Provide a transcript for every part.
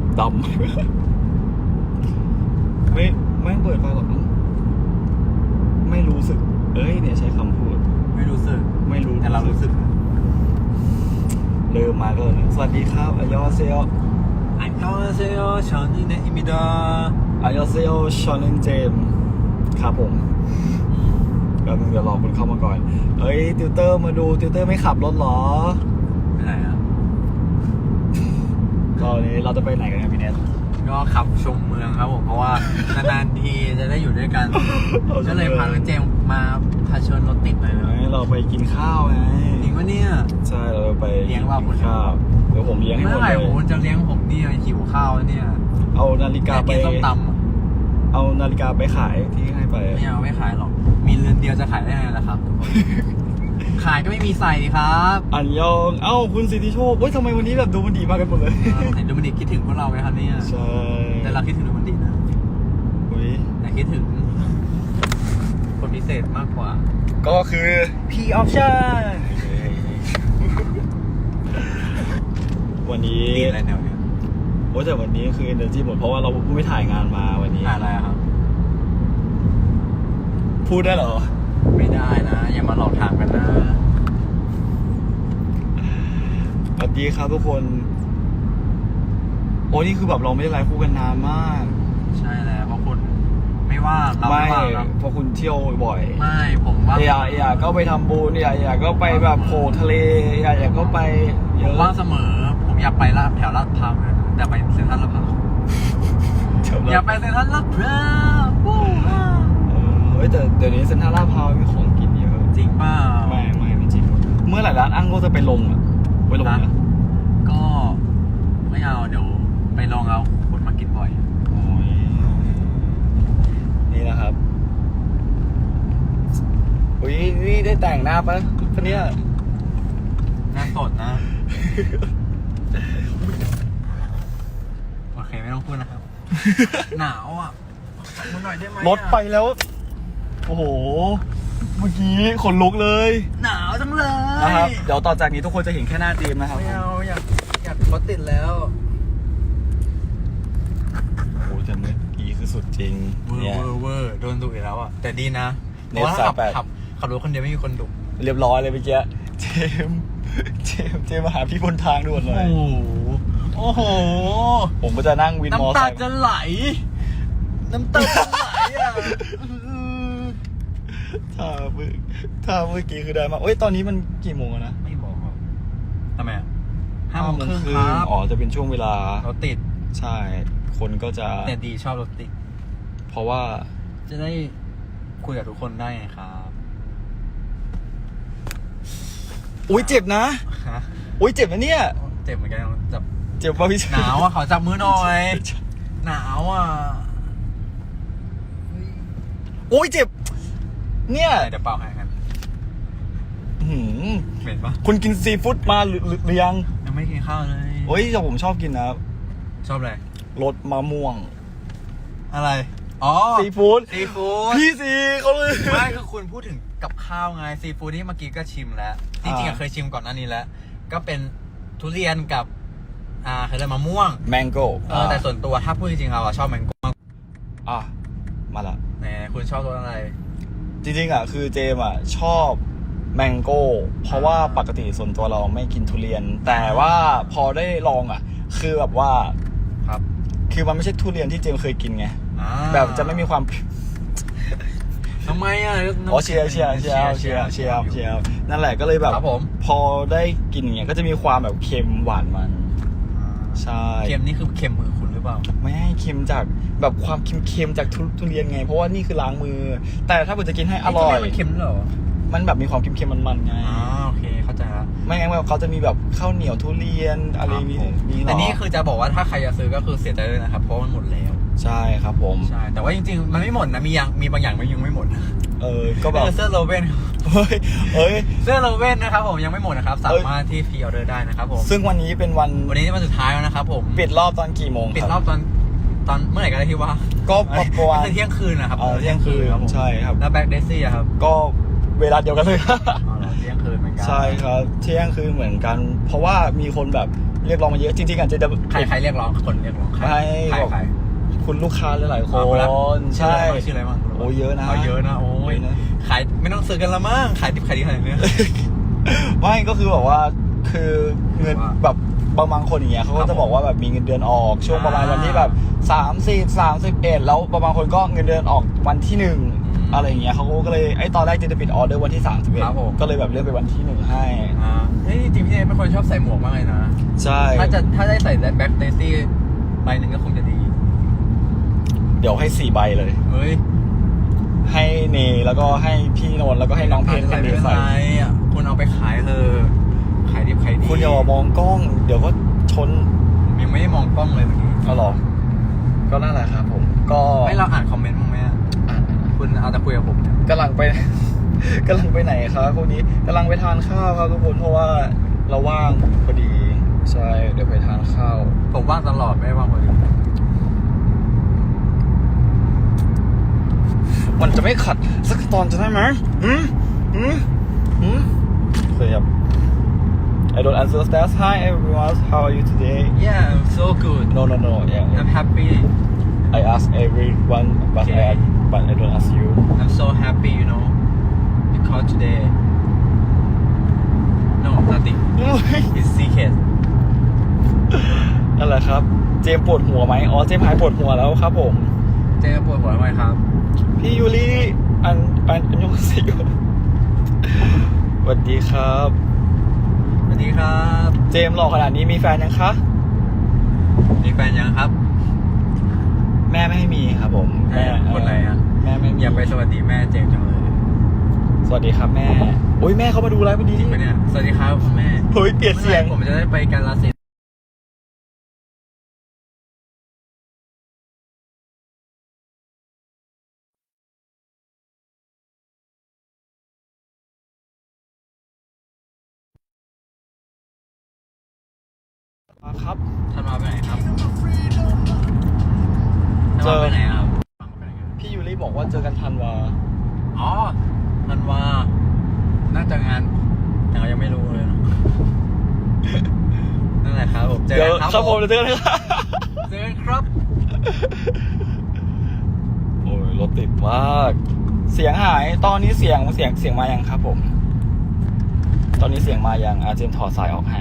แบบดำไม่ไม่เปิดไฟหรอกมั้งไม่รู้สึก เอ้ยเนี่ยใช้คำพูด ไม่รู้สึก ไม่รู้แต่เรารู้สึกเริ่มมาก็สวัสดีครับอายอเซโออันยองเซโยชอนนี่เนอิมิดาอายอเซโอชอนเจมครับผมแป๊บนึงเดี๋ยวรอคุณเข้ามาก่อน เอ้ยติวเตอร์มาดูติวเตอร์ไม่ขับรถเหรอไม่ไห นอะตอนนี้เราจะไปไหนกันครับพี่เนทก็ขับชมเมืองครับผม เพราะว่านานๆทีจะได้อยู่ด้วยกัน ก็เลยพาน้องเจมส์มาพาเชิญรถติดเลยเลยเราไปกินข้าวไงจริงปะเนี่ย ใช่เราไปเลี้ยงเราหมกิดนข้าวเดี๋ยวผมเลี้ยงให้หมเมื่ดอไหร่เลยผมจะเลี้ยงผมเนี่ยหิวข้าวแล้วเนี่ย เอานาฬิกาอยากไปกินส้มตำอะเอานาฬิกาไปขายที่ให้ไป ไม่เอาไม่ขายหรอก มีเรือนเดียวจะขายได้ไงล่ะครับทุกคน ขายก็ไม่มีใส่ครับอันยอง เอ้าคุณสิทธิโชคเฮ้ยทำไมวันนี้แบบดูมันดีมากกันหมดเลยเห็นดูมันดิคิดถึงพวกเราไหมครับเนี่ยใช่แต่เราคิดถึงดูมันดินะอุ้ยแต่คิดถึง คนพิเศษมากกว่า ก็คือ P option วันนี้ดีอะไรแนวเนี้ยโอ้แต่วันนี้คือ energy หมดเพราะว่าเราไม่ถ่ายงานมาวันนี้ถ่ายอะไรอะครับ พูดได้เหรอ ไม่ได้นะ อย่ามาหลอกถามกันนะสวัสดีครับทุกคน โอ้นี่คือแบบเราไม่ได้ไลฟ์คู่กันนานมาก ใช่แล้วเพราะคุณไม่ว่างเราไม่ไม่ว่างครับเพราะคุณเที่ยวบ่อยไม่ผมว่าเอียเอียก็ไปทำบุญเอียเอียก็ไปแบบโผล่ทะเลเอียเอียก็ไปเยผมอะว่างเสมอ ผมอยากไปลาดแถวลาดพร้าวนะแต่ไปเซ็นทรัลลาดพร้าวอยากไปเซ็นทรัลลาดพร้าววู้ว้าวเออเฮ้ยแต่เดี๋ยวนี้เซ็นทรัลลาดพร้าวมีของกินเยอะจริงเปล่า ไม่ไม่ไม่จริง เมื่อไหร่ร้านอั้งก็จะไปลงอะไปลงร้านนะ ก็ไม่เอาเดี๋ยวไปลองเอาคนมากินบ่อย โอ้ยนี่นะครับ อุ้ยนี่ได้แต่งหน้าปะคนเนี้ยหน้าสดนะ โอเคไม่ต้องพูดนะครับ หนาวอะขอมือหน่อยได้ไหมอะรถไปแล้ว โอ้โห เมื่อกี้ขนลุกเลยหนาวจังเลยนะครับ เดี๋ยวต่อจากนี้ทุกคนจะเห็นแค่หน้าเตรียมนะครับไม่เอาอยากอยากรถติดแล้วโอ้โหแต่เมื่อกี้คือสุดจริงเวอเนี่ยร์เวอร์เวอร์โดนดุอีกแล้วอะแต่ดีนะเพเน็ราะตว่าถ้าขับสามแปดขับขับรถคนเดียวไม่มีคนดุเรียบร้อยเลยเมื่อกี้เจมส์เจมส์เจมส์มาหาพี่บนทางด่วนเลย โอ้โหผมก็จะนั่งวินมอน้ำไซตาค์จะไหล น้ำตาจะไหลอะ ถ้าเมื่อถ้าเมื่อกี้คือได้มากเอ้ยตอนนี้มันกี่โมงอะนะไม่บอกครับทำไมอะห้าโมงครึ่งห้าคโมรับอ๋อจะเป็นช่วงเวลารถติดใช่ คนก็จะแต่ดีชอบรถติด เพราะว่าจะได้คุยกับทุกคนได้ไงครับอุ้ยเจ็บนะฮะอุ้ยเจ็บนะเนี่ย เจ็บเหมือนกันจับเจ็บป่ะพี่หนาวอะขอจับมือหน่อย หนาวอะโอ้ยเจ็บ เนี่ยเดี๋ยวเป่าให้กันอื้อหือเหม็นปะคุณกินซีฟู้ดมาหรือหรือหรือยังยังไม่กินข้าวเลยโอ้ยแต่ผมชอบกินนะชอบอะไรรสมะม่วงอะไร อ๋อซีฟู้ดซีฟู้ด พี่ซีเขาเลย ไม่คือคุณพูดถึงกับข้าวไงซีฟู้ดที่เมื่อกี้ก็ชิมแล้ว จริงๆอะอ่าเคยชิมก่อนหน้านี้แล้ว ก็เป็นทุเรียนกับ อ่าเคยเรียกมะม่วง แมงโก้เออแต่ส่วนตัวถ้าพูดจริงๆเราอะชอบแมงโก้มากอะมาละแหมคุณชอบรสอะไร จริงๆอะคือเจมอะชอบแมงโก้ เพราะว่าปกติส่วนตัวเราไม่กินทุเรียน แต่ว่าพอได้ลองอะ คือแบบว่าครับ คือมันไม่ใช่ทุเรียนที่เจมเคยกินไงอ่าแบบจะไม่มีความทำไมอะอ๋อเชียร์เชียร์เชียร์เชียร์เชียร์เชียร์นั่นแหละก็เลยแบบ ครับผม พอได้กินอย่างเงี้ยก็จะมีความแบบเค็มหวานมัน ใช่เค็มนี่คือเค็มมือคุณหรือเปล่า ไม่ให้เค็มจากแบบความเค็มๆจากทุทุเรียนไง เพราะว่านี่คือล้างมือ แต่ถ้าเกิดจะกินให้อร่อยมันเค็มด้วยเหรอมันแบบมีความเค็มๆมันๆไงอ๋อโอเคเข้าใจละไม่งั้นแบบเขาจะมีแบบข้าวเหนียวทุเรียนอะไรมีครับผมมีหรอแต่นี่คือจะบอกว่าถ้าใครจะซื้อก็คือเสียใจเลยนะครับเพราะมันหมดแล้ว ใช่ครับผมใช่แต่ว่าจริงๆ มันไม่หมดนะมีอย่างมีบางอย่างมันยังไม่หมดนะ เออก็แบบเออเสื้อโลเว่นเฮ้ยเฮ้ย เสื้อโลเว่นนะครับผมยังไม่หมดนะครับเอ้ยสามารถที่พรีออเดอร์ได้นะครับผม ซึ่งวันนี้เป็นวัน วันนี้วันสุดท้ายแล้วนะครับผม ปิดรอบตอนกี่โมงปิดครอบตอนตอนเมื่อไหร่ก็ได้ที่ว่า ก็ประมาณก็คือเที่ยงคืนนะครับเออเที่ยงคืนครับผมใช่ครับ แล้วแบ็กเดซี่อะครับ ก็เวลาเดียวกันเลยอ๋อเหรอเที่ยงคืนเหมือนกัน ใช่ครับ เที่ยงคืนเหมือนกัน เพราะว่ามีคนแบบเรียกร้องมาเยอะ จริงๆอะเจจะใครใครเรียกร้อง คนเรียกร้อง ใครไม่ใครบอกใครคุณลูกค้าหลายๆคอ๋อคนละนใช่ชื่ออะไรบ้างชื่ออะไรบ้างโอ้เยอะนะ เอาเยอะนะโอ้ยเยอะนะ ขายไม่ต้องซื้อกันละมั้งขายดิบขายดีขนาดนี้ ไม่ก็คือแบบว่าคือเงินว่าแบบบางบางคนอย่างเงี้ยเขาครัก็บจะบอกว่าแบบมีเงินเดือนออกช่วงประมาณอ่าวันที่แบบสามสิบสามสิบเอ็ดแล้วบางคนก็เงินเดือนออกวันที่หนึ่งอืมอะไรอย่างเงี้ยเขาก็เลยไอ้ตอนแรกจะปิดออเดอร์วันที่สามสิบเอ็ดครับผมก็เลยแบบเลื่อนไปวันที่หนึ่งให้ อ่าเฮ้ยจริงๆพี่เอเป็นคนชอบใส่หมวกมากเลยนะ ใช่ ถ้าจะถ้าได้ใส่แบ็คเดซี่ใบหนึ่งก็คงจะดี เดี๋ยวให้สี่ใบเลย เฮ้ยให้เนแล้วก็ให้พี่นนท์แล้วก็ให้น้องเพชรใส่คนไม่นี้เป็นใส่ไรอะคุณเอาไปขายเถอะขายดิบขายดีคุณอย่ามองกล้อง เดี๋ยวก็ชนยังไม่ได้มองกล้องเลยเมื่อกี้เอาหรอก็นั่นแหละครับ ผม ก็ไม่เราอ่านคอมเมนต์มั้างไหมอะอ่านคุณเอาแต่คุยกับผมเนี่ยกำลังไปกำลังไปไหนครับคนนี้กำลังไปทานข้าวครับทุกคนเพราะว่าเราว่างพอดีใช่เดี๋ยวไปทานข้าว ผมว่างตลอดไม่ได้ว่างพอดี มันจะไม่ขัดสักตอนจะได้ไหมอืมอืมอืมเคยครับ I don't answer that Hi everyone how are you today Yeah I'm so good No no no yeah I'm happy I ask everyone but I Okay. but I don't ask you I'm so happy you know because today no nothing it's secret นั่นแหละครับ เจมส์ปวดหัวไหมอ๋อ เจมส์หายปวดหัวแล้วครับผม เจ๊ปวดหัวทำไมครับ พี่ยูริอันอันอันยองเซโยสวัสดีครับ สวัสดีครับ เจมส์หล่อขนาดนี้มีแฟนยังคะ มีแฟนยังครับ แม่ไม่ให้มีครับผมแม่คนไหนอะแม่ไม่มี อย่าไปสวัสดีแม่เจมส์จังเลย สวัสดีครับแม่ โอ้ยแม่เขามาดูไลฟ์พอดีจริงปะเนี่ย สวัสดีครับคุณแม่ เฮ้ยเปลี่ยนเสียง ผมจะได้ไปการลาสิ นธุ์ครับท่านมาไปไหนครับเจอท่านมาไปไหนครับพี่ยูริบอกว่าเจอกันทันวาอ๋อท่านว่าน่าจะงานแต่เรายังไม่รู้เลยเนอะนั่นแหละครับผมเจอเดี๋ยวกันครับครับผมเดี๋ยวเจอกันครับเจอกันครับโอ้ยรถติดมาก เสียงหายตอนนี้เสียงเสียงเสียงมายังครับผม ตอนนี้เสียงมายังอาเจมส์ถอดสายออกให้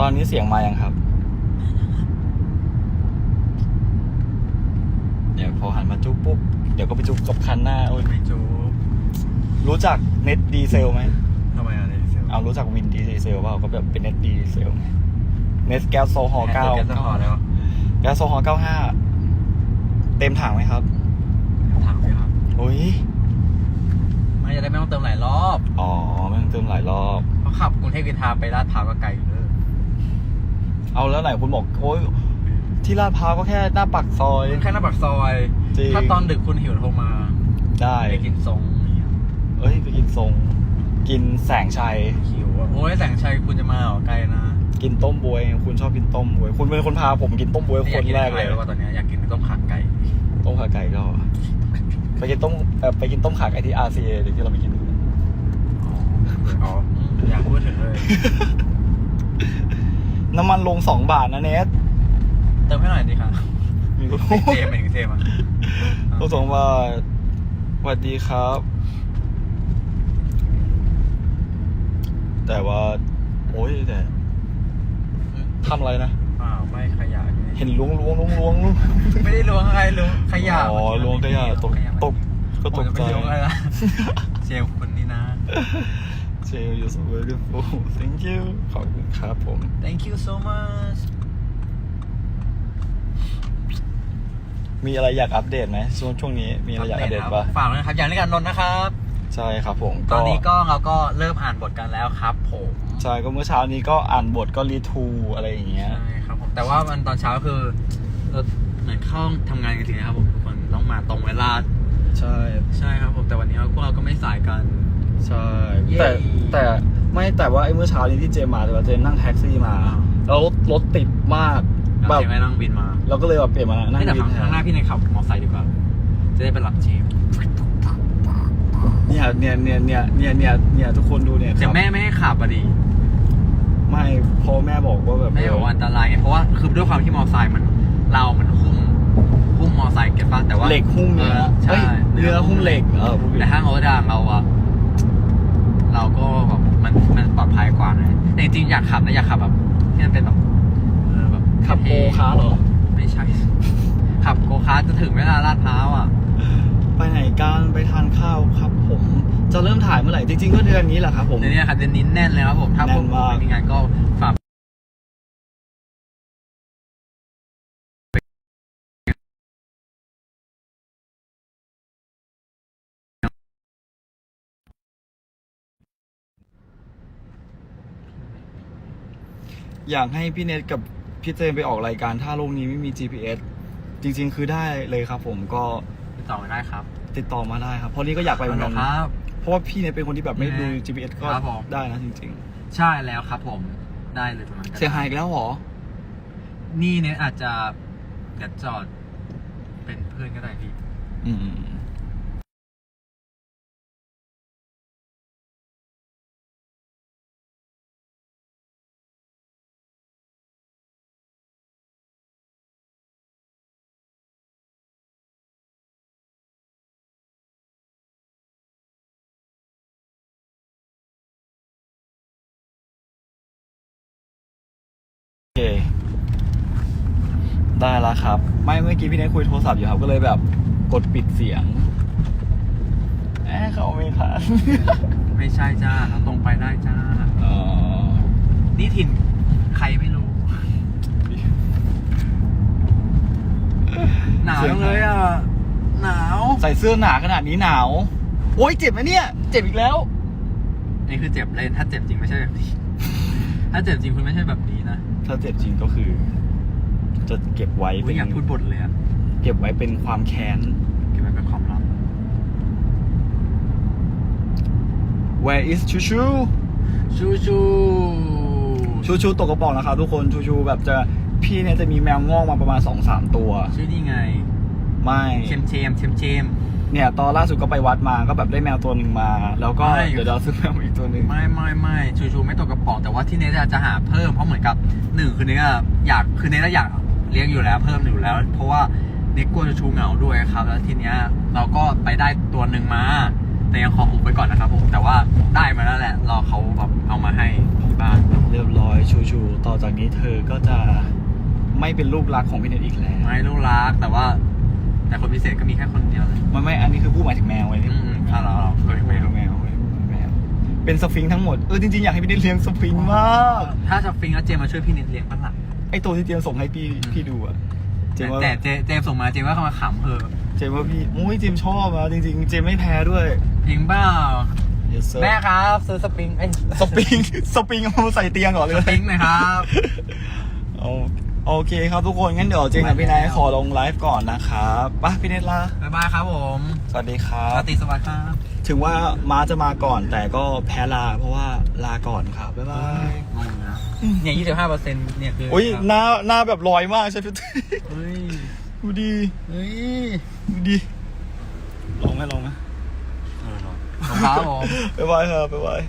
ตอนนี้เสียงมายังครับ เดี๋ยวพอหันมาจุ๊บปุ๊บ เดี๋ยวก็ไปจุ๊บกับคันหน้าโอ้ยไม่จูรู้จักเน็ตดีเซลไหมทำไมอะเนี่ยเซลเอารู้จักวินดีเซลเปล่าก็แบบเป็นเน็ตดีเซลไงเน็ตแก๊สโซฮอล์เก้าแกจะขอแล้วแก๊สโซฮอล์เก้าห้าเต็มถังไหมครับถามสิครับโอ้ยไม่จะได้ไม่ต้องเติมหลายรอบ อ๋อไม่ต้องเติมหลายรอบเพราะขับกรุงเทพวิทาไปลาดพร้าวก็ไกลอยู่ เลยเอาแล้วไหนคุณบอกโอ้ยที่ลาดพร้าวก็แค่หน้าปากซอย แค่หน้าปากซอย จริง ถ้าตอนดึกคุณหิวโทรมาได้ไปกินทรงอย่างเงี้ยเอ้ยไปกินทรง กินแสงชัย หิวอะโอ้ยแสงชัยคุณจะมาเหรอไกลนะกินต้มบวย คุณชอบกินต้มบวย คุณเป็นคนพาผมกินต้มบวยคนแรกเลย ว่าตอนเนี้ยอยากกินต้มขาไก่ต้มขาไก่ก็ ไปกินต้มเอ่อไปกินต้มขาไก่ที่ RCA เดี๋ยวที่เราไปกิน อ๋ออืมอยากพูดถึงเลย น้ำมันลงสองบาทนะเนสเติมให้หน่อยดีค่ะมีคนเจมเองเจมอะลงสองบาทสวัสดีครับ แต่ว่า โอ้ยแต่ทำอะไรนะอ้าวไม่ขยะเห็นล้วงล้วงล้วงล้วงล้วงไม่ได้ล้วงอะไรล้วงขยะอ๋อล้วงขยะตกตกก็ตกผมจะใจไม่ล้วงอะไรนะเจมคนนี้นะ เจล you're so beautiful thank you ขอบคุณครับผม thank you so much มีอะไรอยากอัปเดตไหมช่วงช่วงนี้มีอะไรอยากอัปเดตปะฝากด้วยนะครับ อย่างนี้กันนนท์นะครับ ใช่ครับผมตอนนี้ก็เราก็เริ่มอ่านบทกันแล้วครับผมใช่ก็เมื่อเช้านี้ก็อ่านบทก็รีทูอะไรอย่างเงี้ยใช่ครับผมแต่ว่ามันตอนเช้าคือเราเหมือนเข้าทำงานกันจริงๆนะครับผมทุกคนต้องมาตรงเวลา ใช่ใช่ครับผมแต่วันนี้พวกเราก็ไม่สายกัน ใช่เย้แต่แต่ไม่แต่ว่าไอ้เมื่อเช้านี้ที่เจมมาแต่ว่าเจมนั่งแท็กซี่มาอ่าแล้วรถรถติดมากเราแบบเจมไม่นั่งบินมาเราก็เลยแบบเปลี่ยนมานั่งไม่แต่วินแทข้างหน้านพี่ในขับมอเตอร์ไซค์ดีกว่า จะได้ไปรับเจมส์เนี่ยเนี่ยเนี่ยเนี่ยเนี่ยเนี่ยเนี่ยทุกคนดูเนี่ยแต่ครับแม่ไม่ให้ขับอะดิไม่เพอแม่บอกว่าแบบไม่ได้บอกว่าอันตรายไงเพราะว่าคือด้วยความที่มอไซค์มันเรามันหุ้มหุ้มมอไซค์เก็บป่ะแต่ว่า เหล็กหุ้มเนื้อใช่ เอ้ยเนื้อหุ้มเหล็กเออพูดผิด แต่ถ้างรถด่างเราอะ เราก็แบบมันมันปลอดภัยกว่านะแต่จริงๆอยากขับนะอยากขับแบบที่มันเป็นแบบเออแบบขับโกเท่ๆคาร์ทเหรอ ไม่ใช่ ขับโกคาร์ทจะถึงเวลาลาดพร้าวอะ ไปไหนกันไปทานข้าวครับผม จะเริ่มถ่ายเมื่อไหร่จริงๆก็เดือนนี้แหละครับผม เดี๋ยวนี้ครับเดือนนี้แน่นเลยครับผม ถ้าพวกแน่นผมมากไม่มีงานก็ฝาก อยากให้พี่เนทกับพี่เจมไปออกรายการถ้าโลกนี้ไม่มี GPS จริง ๆ คือได้เลยครับ ผมก็ติดต่อมาได้ครับติดต่อมาได้ครับเพราะนี่ก็อยากไปเหมือนกันครับ เพราะว่าพี่เนี่ยเป็นคนที่แบบไม่ดูแน่ GPS ก็ครับผม ได้นะจริง ใช่แล้วครับผมได้เลยประมาณๆเสียหายอีกแล้วเหรอ นี่เนี่ยอาจจะเดี๋ยวจอดเป็นเพื่อนก็ได้พี่ อืม ได้แล้วครับ ไม่เมื่อกี้พี่เนทคุยโทรศัพท์อยู่ครับ ก็เลยแบบกดปิดเสียงแอบเขาไม่ทันไม่ใช่จ้าเราตรงไปได้จ้าอ๋อนี่ถิ่นใครไม่รู้ หนาวจังเลยอะ หนาว ใส่เสื้อหนาขนาดนี้หนาว โอ๊ยเจ็บไหมเนี่ย เจ็บอีกแล้ว นี่คือเจ็บเล่น ถ้าเจ็บจริงไม่ใช่แบบนี้ ถ้าเจ็บจริงคุณไม่ใช่แบบนี้นะ ถ้าเจ็บจริงก็คือ จะเก็บไว้อุ๊เป็ยนอยากพูดบทเลยอะเก็บไว้เป็นความแค้น เก็บไว้เป็นความลับ Where is ชูชูชูชูชูชูตกกระป๋องนะครับทุกคนชูชูแบบจะพี่เนี่ยจะมีแมวงอกมาประมาณสองสามตัว ชื่อนี่ไง ไม่เชมเชมเชมเชม เนี่ยตอนล่าสุดก็ไปวัดมาก็แบบได้แมวตัวหนึ่งมา แล้วก็ไม่ เดี๋ยวเราซื้อแมวอีกตัวหนึ่งไม่ไม่ไม่ชูชูไม่ตกกระป๋องแต่ว่าที่เนทจะหาเพิ่มเพราะเหมือนกับหนึ่งคือเนทอะอยากคือเนทอยาก เลี้ยงอยู่แล้วเพิ่มอยู่แล้ว เพราะว่าเนทกลัวชูชูเหงาด้วยครับ แล้วทีเนี้ยเราก็ไปได้ตัวหนึ่งมา แต่ยังขออุบไว้ก่อนนะครับผมแต่ว่าได้มาแล้วแหละรอเขาแบบเอามาให้ที่บ้านเรียบร้อยชูชูต่อจากนี้เธอก็จะไม่เป็นลูกรักของพี่เนทอีกแล้วไม่ลูกรักแต่ว่า แต่คนพิเศษก็มีแค่คนเดียวเลยไม่ไม่อันนี้คือผู้หมายถึงแมวเลยอืมถ้าเราเราเคยแมไปวแมวแมวเป็นสฟิงค์ทั้งหมดเออจริงๆอยากให้พี่เนทเลี้ยงสฟิงค์มาก ถ้าจะฟิงแล้วเจมมาช่วยพี่เนทเลี้ยงปั้นหลัง ไอตัวที่เจมส์ส่งให้พี่พี่ดูอะเจมส์ว่าแต่เจเจมส่งมาเจมว่าเขามาขำเหอะเจมส์ว่าพี่โอ้ยเจมส์ชอบอะจริงๆ เจมส์ไม่แพ้ด้วยจริงเปล่า yes sir แม่ครับซื้อสปริงเอ้ยสปริงสปริงเอามาใส่เตียงก่อนเลยสปริงหนะครับโอโอเคครับทุกคนงั้นเดี๋ยวเจมส์กับพี่นายขอลงไลฟ์ก่อนนะครับไปะพี่เนทลาบ๊ายบายครับผมสวัสดีครัสบวัสดีสวัสดีครับ ถึงว่าม้าจะมาก่อนแต่ก็แพ้ลาเพราะว่าลาก่อนครับบ๊ายบาย งงนะ เนี่ยยี่สิบห้าเปอร์เซ็นต์เนี่ยคืออุ้ยหน้าหน้าแบบลอยมากใช่ไหมเฮ้ยดูดีเฮ้ยดูดีลองไหมลองไหมเออเนอะรองเท้าผมบ๊ายบายครับบ๊ายบาย